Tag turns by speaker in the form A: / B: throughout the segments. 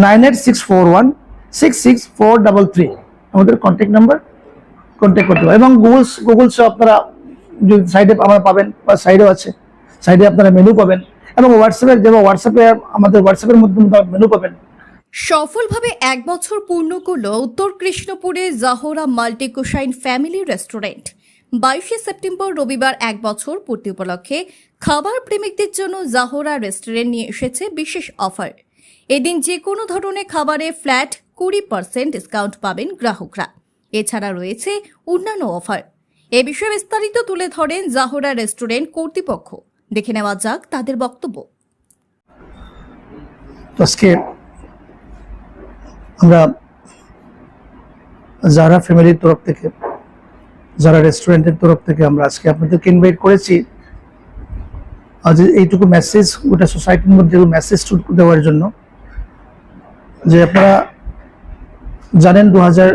A: Nine eight six four one six six four double three আমাদের contact number contact করতে পারেন এবং Google's গুগলসে আপনারা যদি সাইডে আমরা পাবেন বা সাইডেও আছে সাইডে আপনারা মেনু পাবেন। এবং হোয়াটসঅ্যাপে যেমন হোয়াটসঅ্যাপে আমাদের হোয়াটসঅ্যাপের মাধ্যমে মেনু পাবেন।
B: সফলভাবে এক বছর পূর্ণ করল উত্তর কৃষ্ণপুরে Zahra multi cuisine family restaurant. বাইশে সেপ্টেম্বর রবিবার এক বছর পূর্তি উপলক্ষে খাবার প্রেমিকদের জন্য জাহরা রেস্টুরেন্ট নিয়ে এসেছে বিশেষ অফার। এদিন যে কোনো ধরনের খাবারে ফ্ল্যাট কুড়ি পার্সেন্ট ডিসকাউন্ট পাবেন গ্রাহকরা। এছাড়া রয়েছে অন্যান্য অফার। এ বিষয়ে বিস্তারিত তুলে ধরেন জাহরা রেস্টুরেন্ট কর্তৃপক্ষ। দেখে নেওয়া যাক তাদের বক্তব্য।
A: আজকে আমরা যারা ফ্যামিলির তরফ থেকে যারা রেস্টুরেন্টের তরফ থেকে আমরা আজকে আপনাদেরকে ইনভাইট করেছি। আজ এইটুকু মেসেজ গোটা সোসাইটির মধ্যে মেসেজ দেওয়ার জন্য যে আপনারা জানেন দু হাজার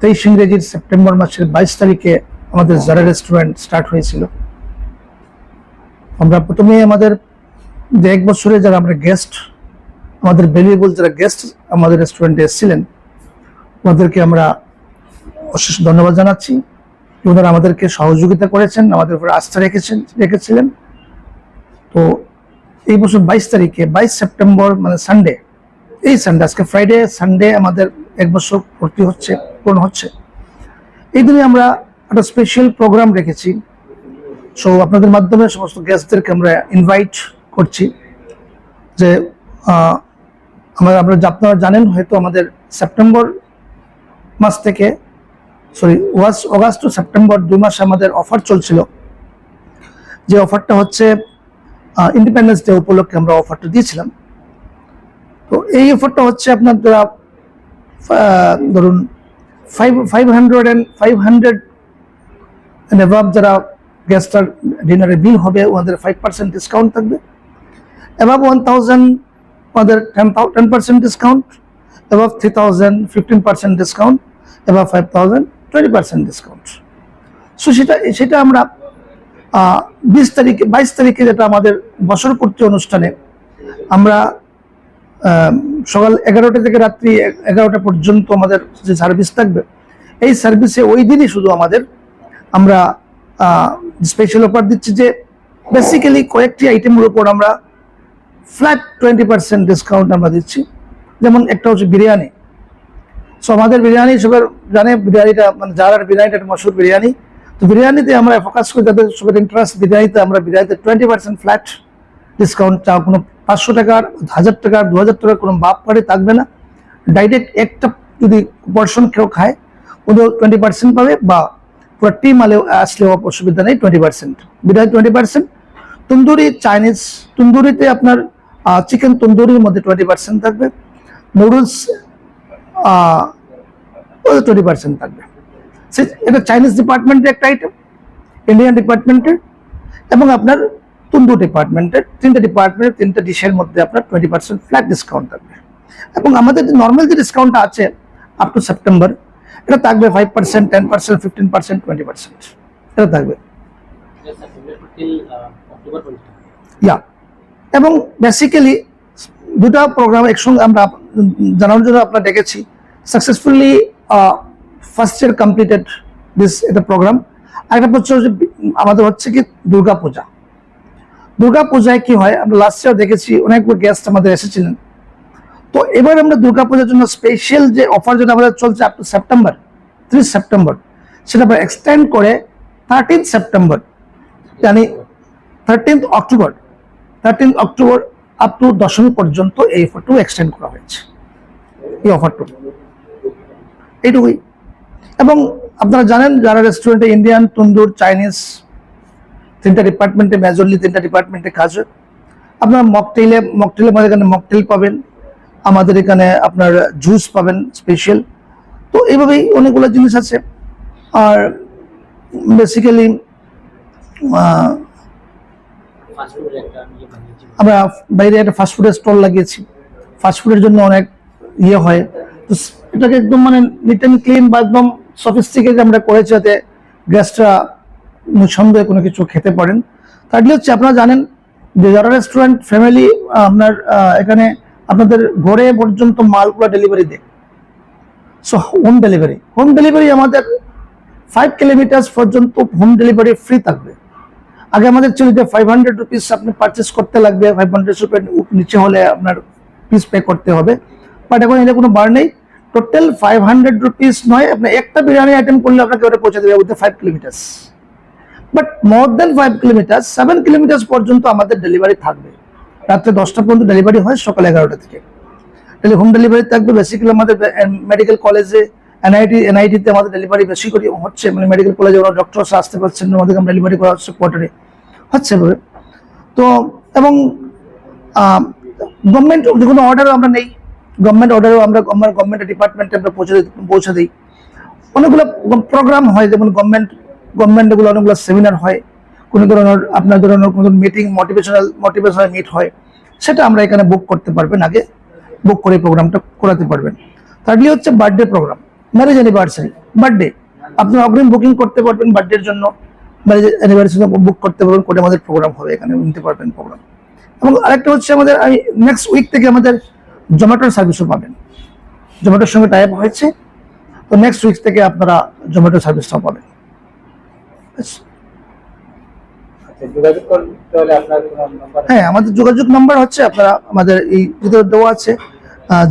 A: তেইশ ইংরেজির সেপ্টেম্বর মাসের বাইশ তারিখে আমাদের যারা রেস্টুরেন্ট স্টার্ট হয়েছিল। আমরা প্রথমে আমাদের যে এক বছরে যারা আমরা গেস্ট আমাদের ভ্যালুয়েবল যারা গেস্ট আমাদের রেস্টুরেন্টে এসেছিলেন ওনাদেরকে আমরা অশেষ ধন্যবাদ জানাচ্ছি। ওনারা আমাদেরকে সহযোগিতা করেছেন, আমাদের উপরে আস্থা রেখেছেন, রেখেছিলেন। তো এই বছর বাইশ তারিখে, বাইশ সেপ্টেম্বর মানে সানডে এই সানডে আজকে ফ্রাইডে সানডে আমাদের এক বছর ভর্তি হচ্ছে, পূর্ণ হচ্ছে। এই দিনে আমরা একটা স্পেশাল প্রোগ্রাম রেখেছি। সো আপনাদের মাধ্যমে সমস্ত গেস্টদেরকে আমরা ইনভাইট করছি যে আমরা আমরা আপনারা জানেন হয়তো আমাদের সেপ্টেম্বর মাস থেকে sorry was August to September দুই মাস আমাদের অফার চলছিল। যে অফারটা হচ্ছে ইন্ডিপেন্ডেন্স ডে উপলক্ষে আমরা অফারটা দিয়েছিলাম। তো এই অফারটা হচ্ছে আপনার ধরুন five five hundred and five hundred and যারা গেস্টার ডিনারে বিল হবে, ওনাদের ফাইভ পার্সেন্ট ডিসকাউন্ট থাকবে। অ্যাভাব ওয়ান থাউজেন্ড ওনাদের ten percent discount above three thousand fifteen percent discount above five twenty percent discount so সেটা সেটা আমরা বিশ তারিখে, বাইশ তারিখে যেটা আমাদের বছর পূর্তি অনুষ্ঠানে আমরা সকাল এগারোটা থেকে রাত্রি এগারোটা পর্যন্ত আমাদের যে সার্ভিস থাকবে, এই সার্ভিসে ওই দিনই শুধু আমাদের, আমরা স্পেশাল অফার দিচ্ছি যে বেসিক্যালি কয়েকটি আইটেমের উপর আমরা ফ্ল্যাট টোয়েন্টি পার্সেন্ট ডিসকাউন্ট আমরা দিচ্ছি। যেমন একটা হচ্ছে বিরিয়ানি। সো আমাদের বিরিয়ানি, সবার জানে বিরিয়ানিটা মানে যার বিরিয়ানিটা একটা মশুর বিরিয়ানি। তো বিরিয়ানিতে আমরা ফোকাস করি যাদের সবার ইন্টারেস্ট বিরিয়ানিতে, আমরা বিরিয়ানিতে টোয়েন্টি পার্সেন্ট ফ্ল্যাট ডিসকাউন্ট চাও কোনো পাঁচশো টাকার, হাজার টাকার, দু হাজার টাকার কোনো বাপ পারে থাকবে না। ডাইরেক্ট একটা যদি পোর্শন কেউ খায় উনিও টোয়েন্টি পার্সেন্ট পাবে বা পুরো টিম আলেও আসলেও অসুবিধা নেই twenty percent biryani twenty percent tandoori Chinese তন্দুরিতে আপনার চিকেন তন্দুরির মধ্যে টোয়েন্টি পার্সেন্ট থাকবে। নুডলস ওদের টোয়েন্টি পার্সেন্ট থাকবে। সে এটা চাইনিজ ডিপার্টমেন্টের একটা আইটেম ইন্ডিয়ান ডিপার্টমেন্টের এবং আপনার তন্দুর ডিপার্টমেন্টের তিনটা ডিপার্টমেন্টের তিনটা ডিশের মধ্যে আপনার টোয়েন্টি পার্সেন্ট ফ্ল্যাট ডিসকাউন্ট থাকবে। এবং আমাদের যে নর্মাল যে ডিসকাউন্টটা আছে আপ টু সেপ্টেম্বর এটা থাকবে five percent ten percent fifteen percent twenty percent এটা থাকবে.
C: Till uh, October 20.
A: ইয়া এবং বেসিক্যালি দুটা প্রোগ্রাম একসঙ্গে আমরা জানানোর জন্য আপনার ডেকেছি। Successfully first year completed this এটা প্রোগ্রাম আরেকটা হচ্ছে যে আমাদের হচ্ছে কি দুর্গা পূজা দুর্গা কি হয়? আমরা লাস্ট ইয়ার দেখেছি, অনেকগুলো গেস্ট আমাদের এসেছিলেন। তো এবার আমরা দুর্গা পূজার জন্য স্পেশাল যে অফার যেটা আমাদের চলছে আপ টু সেপ্টেম্বর ত্রিশ সেপ্টেম্বর সেটা আমরা এক্সটেন্ড করে থার্টিন সেপ্টেম্বর জানি thirteenth October thirteen October up to Dashami পর্যন্ত এই অফারটু এক্সটেন্ড করা হয়েছে। এই অফারটু এইটুকুই। এবং আপনারা জানেন যারা রেস্টুরেন্টে ইন্ডিয়ান তন্দুর চাইনিজ তিনটা ডিপার্টমেন্টে মেজরলি তিনটা ডিপার্টমেন্টে কাজ হয়। আপনার মকটেলে মকটেলে আমাদের এখানে মকটেল পাবেন। আমাদের এখানে আপনার জুস পাবেন স্পেশাল তো এইভাবেই অনেকগুলো জিনিস আছে। আর বেসিক্যালি। আমরা বাইরে একটা ফাস্টফুডের স্টল লাগিয়েছি। ফাস্টফুডের জন্য অনেক ইয়ে হয়। তো এটাকে একদম মানে নিট অ্যান্ড ক্লিন বা একদম সফিস্টিকেট আমরা করেছি যাতে গ্যাসটা নিঃসন্দেহে কোনো কিছু খেতে পারেন। তাহলে হচ্ছে আপনারা জানেন যে যারা রেস্টুরেন্ট ফ্যামিলি আপনার এখানে আপনাদের ঘরে পর্যন্ত মালগুলো ডেলিভারি দেয়। So home delivery home delivery আমাদের ফাইভ কিলোমিটার পর্যন্ত হোম ডেলিভারি ফ্রি থাকবে। আগে আমাদের ছিল যে ফাইভ হান্ড্রেড রুপিস আপনি পারচেস করতে লাগবে ফাইভ হান্ড্রেড রুপিস নিচে হলে আপনার পিস পে করতে হবে। বাট এখন এটা কোনো বার নেই। টোটাল ফাইভ হান্ড্রেড রুপিস নয় আপনি একটা বিরিয়ানি আইটেম করলে আপনাকে ওটা পৌঁছে দেবে with five kilometres but more than five kilometre seven kilometre পর্যন্ত আমাদের ডেলিভারি থাকবে। রাত্রে দশটা পর্যন্ত ডেলিভারি হয় সকাল এগারোটা থেকে। তাহলে হোম ডেলিভারি থাকবে বেসিক্যালি আমাদের মেডিকেল কলেজে এনআইটি এনআইটিতে আমাদের ডেলিভারি বেশি করে হচ্ছে মানে মেডিকেল কলেজে ওরা ডক্টর আসতে পারছেন না, আমাদেরকে ডেলিভারি করা হচ্ছে কোয়ার্টারে হচ্ছে এভাবে। তো এবং গভর্নমেন্ট কোনো অর্ডারও আমরা নেই। গভর্নমেন্ট অর্ডারও আমরা আমার গভর্নমেন্ট ডিপার্টমেন্টে আমরা পৌঁছে পৌঁছে দিই। অনেকগুলো প্রোগ্রাম হয়, যেমন গভর্নমেন্ট গভর্নমেন্টগুলো অনেকগুলো সেমিনার হয়। কোনো ধরনের, আপনার ধরনের কোনো মিটিং মোটিভেশনাল মোটিভেশনাল মিট হয়। সেটা আমরা এখানে বুক করতে পারবেন আগে বুক করে প্রোগ্রামটা করাতে পারবেন। থার্ডলি হচ্ছে birthday program marriage anniversary birthday আপনি অগ্রিম বুকিং করতে পারবেন বার্থডের জন্য। ম্যারেজ অ্যানিভার্সারি বুক করতে পারবেন করে আমাদের প্রোগ্রাম হবে, এখানে নিতে পারবেন প্রোগ্রাম এবং আরেকটা হচ্ছে আমাদের নেক্সট উইক থেকে আমাদের জোম্যাটোর সার্ভিসও পাবেন। জোম্যাটোর সঙ্গে টাইপ হয়েছে। তো নেক্সট উইক থেকে আপনারা জোম্যাটো সার্ভিসটাও পাবেন।
D: আচ্ছা
A: হ্যাঁ আমাদের যোগাযোগ নাম্বার হচ্ছে আপনারা আমাদের এই ভিতরে দেওয়া আছে।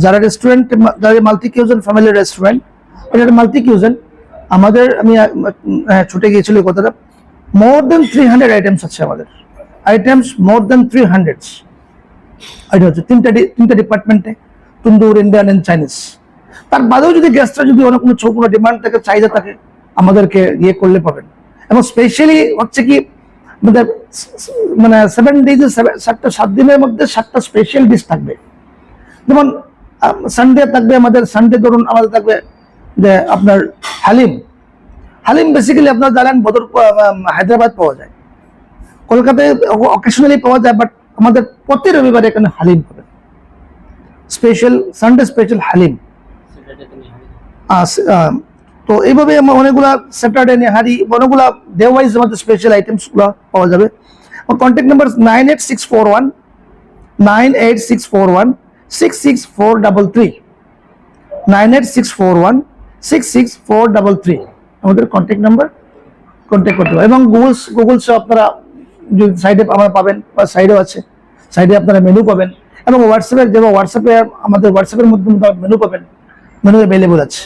A: যারা রেস্টুরেন্ট যারা মাল্টি কিউজন ফ্যামিলি রেস্টুরেন্ট এটা মাল্টি কিউজন আমাদের আমি হ্যাঁ, ছুটে গিয়েছিল কথাটা। More than three hundred items আছে আমাদের। Items more than three hundreds এটা হচ্ছে তিনটা তিনটা ডিপার্টমেন্টে তন্দুর ইন্ডিয়ান অ্যান্ড চাইনিজ তার বাদেও যদি গ্যাসটা যদি অনেক কোনো কোনো ডিমান্ড থাকে, চাহিদা থাকে, আমাদেরকে ইয়ে করলে পাবেন। এবং স্পেশালি হচ্ছে কি, আমাদের মানে সেভেন ডেজে সাতটা, সাত দিনের মধ্যে সাতটা স্পেশাল ডিশ থাকবে। যেমন সানডে থাকবে আমাদের সানডে ধরুন আমাদের থাকবে যে আপনার হালিম হালিম বেসিক্যালি আপনারা জানেন বদর হায়দ্রাবাদ পাওয়া যায়। কলকাতায় অকেশনালি পাওয়া যায় বাট আমাদের প্রতি রবিবারে এখানে হালিম পাবে স্পেশাল, সানডে স্পেশাল হালিম। তো এইভাবে আমার অনেকগুলা স্যাটারডে, নেহারি, অনেকগুলা ডে ওয়াইজ আমাদের স্পেশাল আইটেমসগুলো পাওয়া যাবে। Contact number nine eight six four one nine eight six four one six six four double three nine eight six four one six six four double three আমাদের contact number contact করতে হবে। এবং Google's গুগলসে আপনারা যদি সাইডে আমরা পাবেন বা সাইডেও আছে সাইডে আপনারা মেনু পাবেন এবং হোয়াটসঅ্যাপের যেমন হোয়াটসঅ্যাপে আমাদের হোয়াটসঅ্যাপের মধ্যে মেনু পাবেন মেনু অ্যাভেলেবল আছে।